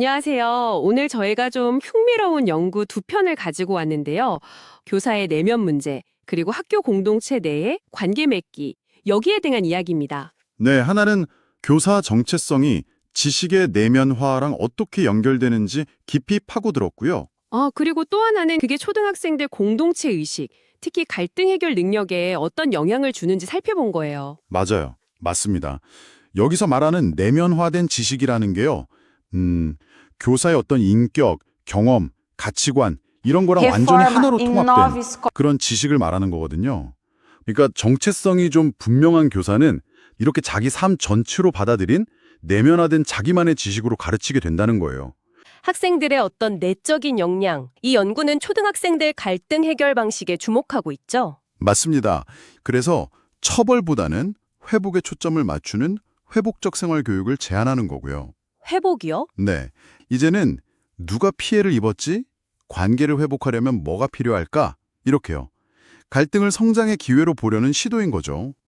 안녕하세요. 오늘 저희가 좀 흥미로운 연구 두 편을 가지고 왔는데요. 교사의 내면 문제, 그리고 학교 공동체 내의 관계 맺기, 여기에 대한 이야기입니다. 네, 하나는 교사 정체성이 지식의 내면화랑 어떻게 연결되는지 깊이 파고들었고요. 아, 그리고 또 하나는 그게 초등학생들 공동체 의식, 특히 갈등 해결 능력에 어떤 영향을 주는지 살펴본 거예요. 맞아요. 맞습니다. 여기서 말하는 내면화된 지식이라는 게요. 음, 교사의 어떤 인격, 경험, 가치관 이런 거랑 완전히 하나로 통합된 그런 지식을 말하는 거거든요. 그러니까 정체성이 좀 분명한 교사는 이렇게 자기 삶 전체로 받아들인 내면화된 자기만의 지식으로 가르치게 된다는 거예요. 학생들의 어떤 내적인 역량, 이 연구는 초등학생들 갈등 해결 방식에 주목하고 있죠. 맞습니다. 그래서 처벌보다는 회복에 초점을 맞추는 회복적 생활 교육을 제안하는 거고요. 회복이요? 네. 이제는 누가 피해를 입었지? 관계를 회복하려면 뭐가 필요할까? 이렇게요. 갈등을 성장의 기회로 보려는 시도인 거죠.